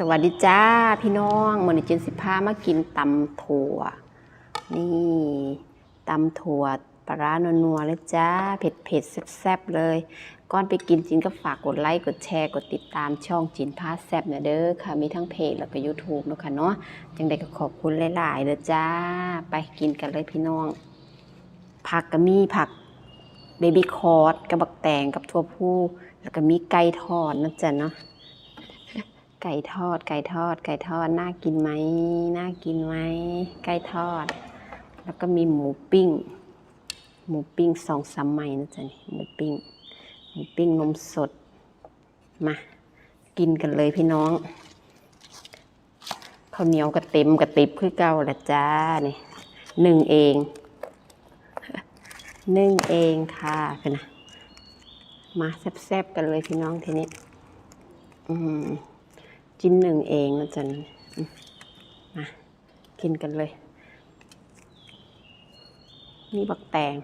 สวัสดีจ้าพี่น้องมันนี้เจนสิพามากินตำถั่ว นี่ตำถั่วปลาร้านัวๆเลยจ้า เผ็ดเผ็ดๆแซ่บๆเลย ก่อนไปกินจินก็ฝากกดไลค์กดแชร์กดติดตามช่องจินพาแซ่บนะเด้อค่ะ มีทั้งเพจแล้วก็ YouTube นะค่ะเนาะจังใดก็ขอบคุณหลายๆเลยจ้า ไปกินกันเลยพี่น้อง ผักก็มีผักเบบี้คอร์ดกับบักแตงกับถั่วพูแล้วก็มีไก่ทอดนะจ๊ะเนาะ ไก่ทอด ไก่ทอด ไก่ทอด น่ากินไหม น่ากินไหม ไก่ทอด แล้วก็มีหมูปิ้ง หมูปิ้งสองสามไม้นะจ๊ะนี่หมูปิ้ง หมูปิ้งนมสด มา กินกันเลยพี่น้องข้าวเหนียวกระเต็มกระติบคือเก่าละจ้านี่หนึ่งเองนึ่งเองค่ะเป็นนะมาแซ่บๆกันเลยพี่น้องทีนี้ อืม กินหนึ่งเองนะจ๊ะนี่อืมากินกันเลย นี่บักแตง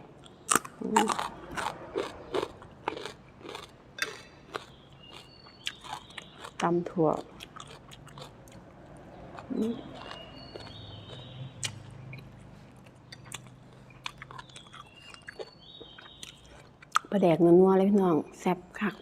ตำถั่วปลาแดกนัวๆเลยพี่น้อง แซ่บคัก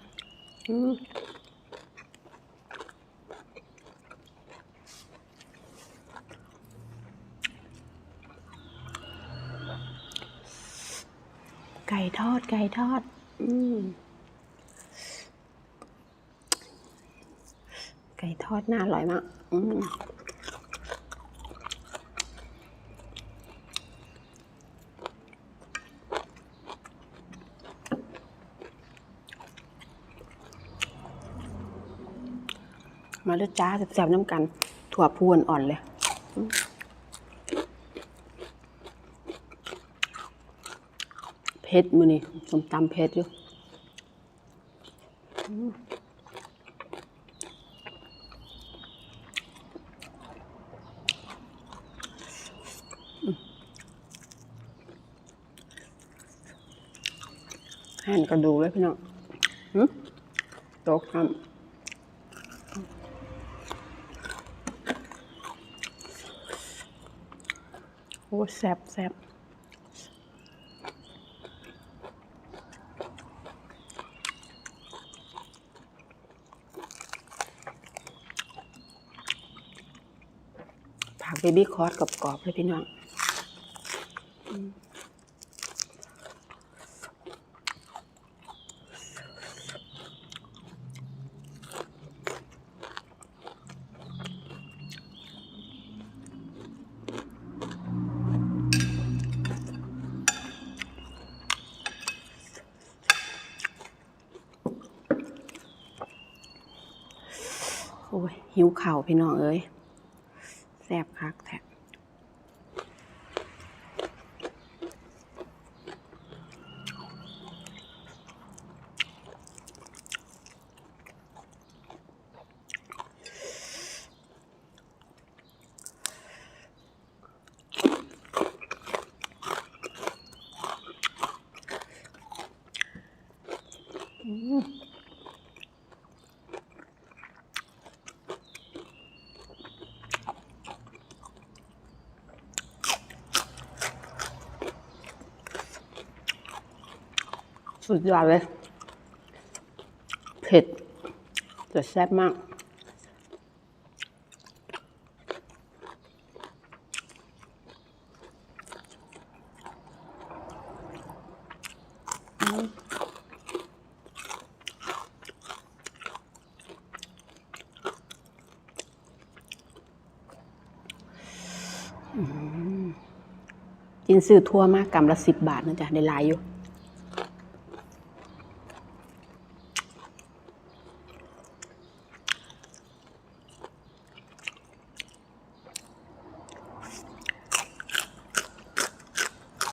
ไก่ทอด ไก่ทอด อืมไก่ทอดน่าอร่อยมากอืมมาด้วยจ้าแซ่บๆน้ำกัน ถั่วพวนอ่อนเลย ผ็ดมือนี่ส้มตำเผ็ดอยู่หั่นกระดูกเลยพี่น้องหึโต๊ะทำโอ้แซบแซบ เบบี้คอร์สกรอบๆเลยพี่น้องโอ้ยหิวเข่าวพี่น้องเอ้ย ซ่บคักแท้อืม สุดยอดเลย เผ็ดแต่แซ่บมาก กินซื้อทั่วมากกำละสิบบาทนะจ๊ะ ได้หลายอยู่